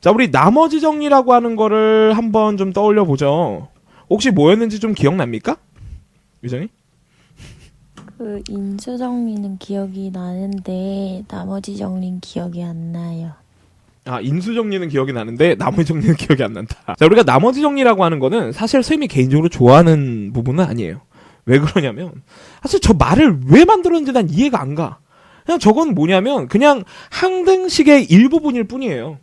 자, 우리 나머지 정리라고 하는 거를 한번 좀 떠올려 보죠. 혹시 뭐였는지 좀 기억납니까? 유정이? 그 인수 정리는 기억이 나는데 나머지 정리는 기억이 안 나요. 아, 인수 정리는 기억이 나는데 나머지 정리는 기억이 안 난다. 자, 우리가 나머지 정리라고 하는 거는 사실 쌤이 개인적으로 좋아하는 부분은 아니에요. 왜 그러냐면 사실 저 말을 왜 만들었는지 난 이해가 안 가. 그냥 저건 뭐냐면 그냥 항등식의 일부분일 뿐이에요.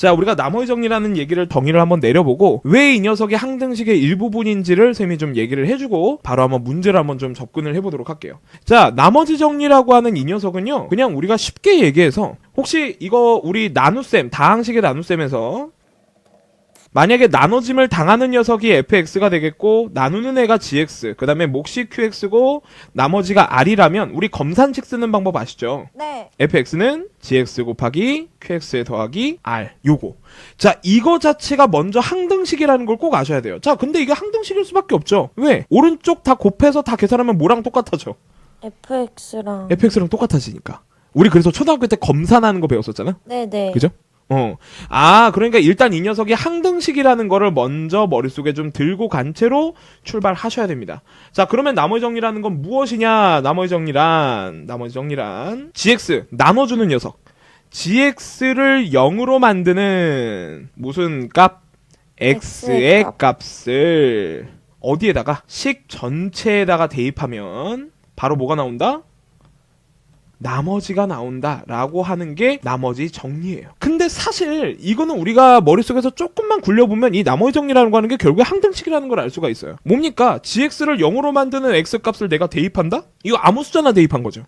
자, 우리가 나머지 정리라는 얘기를 덩이를 한번 내려보고 왜 이 녀석이 항등식의 일부분인지를 쌤이 좀 얘기를 해주고 바로 한번 문제를 한번 좀 접근을 해보도록 할게요. 자, 나머지 정리라고 하는 이 녀석은요, 그냥 우리가 쉽게 얘기해서 혹시 이거 우리 나눗셈, 다항식의 나눗셈에서 만약에 나눠짐을 당하는 녀석이 fx가 되겠고 나누는 애가 gx, 그 다음에 몫이 qx고 나머지가 r이라면 우리 검산식 쓰는 방법 아시죠? 네. fx는 gx 곱하기 qx에 더하기 r 요거 자 이거 자체가 먼저 항등식이라는 걸 꼭 아셔야 돼요 자 근데 이게 항등식일 수밖에 없죠 왜 오른쪽 다 곱해서 다 계산하면 뭐랑 똑같아져 FX랑 fx랑 똑같아지니까 우리 그래서 초등학교 때 검산하는 거 배웠었잖아 네네. 그죠? 어. 아, 그러니까 일단 이 녀석이 항등식이라는 거를 먼저 머릿속에 좀 들고 간 채로 출발하셔야 됩니다. 자, 그러면 나머지 정리라는 건 무엇이냐? 나머지 정리란, 나머지 정리란, gx, 나눠주는 녀석. gx를 0으로 만드는 무슨 값? x의. 값을 어디에다가? 식 전체에다가 대입하면 바로 뭐가 나온다? 나머지가 나온다라고 하는 게 나머지 정리예요. 근데 사실 이거는 우리가 머릿속에서 조금만 굴려보면 이 나머지 정리라는 거 하는 게 결국에 항등식이라는 걸 알 수가 있어요. 뭡니까? gx를 0으로 만드는 x 값을 내가 대입한다? 이거 아무 숫자나 대입한 거죠.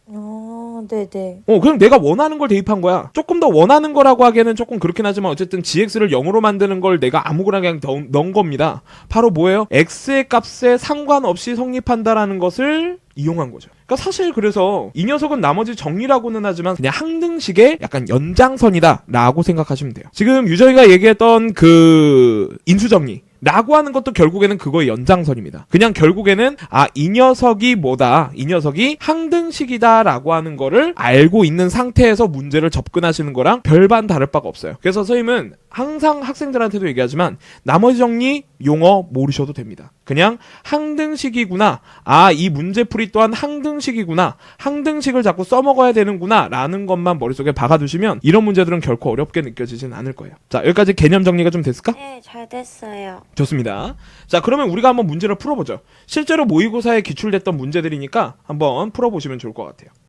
어, 네네. 어, 그냥 내가 원하는 걸 대입한 거야. 조금 더 원하는 거라고 하기에는 조금 그렇긴 하지만 어쨌든 gx를 0으로 만드는 걸 내가 아무거나 그냥 넣- 넣은 겁니다. 바로 뭐예요? x의 값에 상관없이 성립한다라는 것을 이용한 거죠. 그러니까 사실 그래서 이 녀석은 나머지 정리라고는 하지만 그냥 항등식의 약간 연장선이다라고 생각하시면 돼요. 지금 유저이가 얘기했던 그 인수정리 라고 하는 것도 결국에는 그거의 연장선입니다. 그냥 결국에는 아 이 녀석이 뭐다 이 녀석이 항등식이다라고 하는 거를 알고 있는 상태에서 문제를 접근하시는 거랑 별반 다를 바가 없어요. 그래서 선생님은 항상 학생들한테도 얘기하지만 나머지 정리 용어 모르셔도 됩니다. 그냥 항등식이구나. 아, 이 문제풀이 또한 항등식이구나. 항등식을 자꾸 써먹어야 되는구나. 라는 것만 머릿속에 박아두시면 이런 문제들은 결코 어렵게 느껴지진 않을 거예요. 자, 여기까지 개념 정리가 좀 됐을까? 네, 잘 됐어요. 좋습니다. 자, 그러면 우리가 한번 문제를 풀어보죠. 실제로 모의고사에 기출됐던 문제들이니까 한번 풀어보시면 좋을 것 같아요.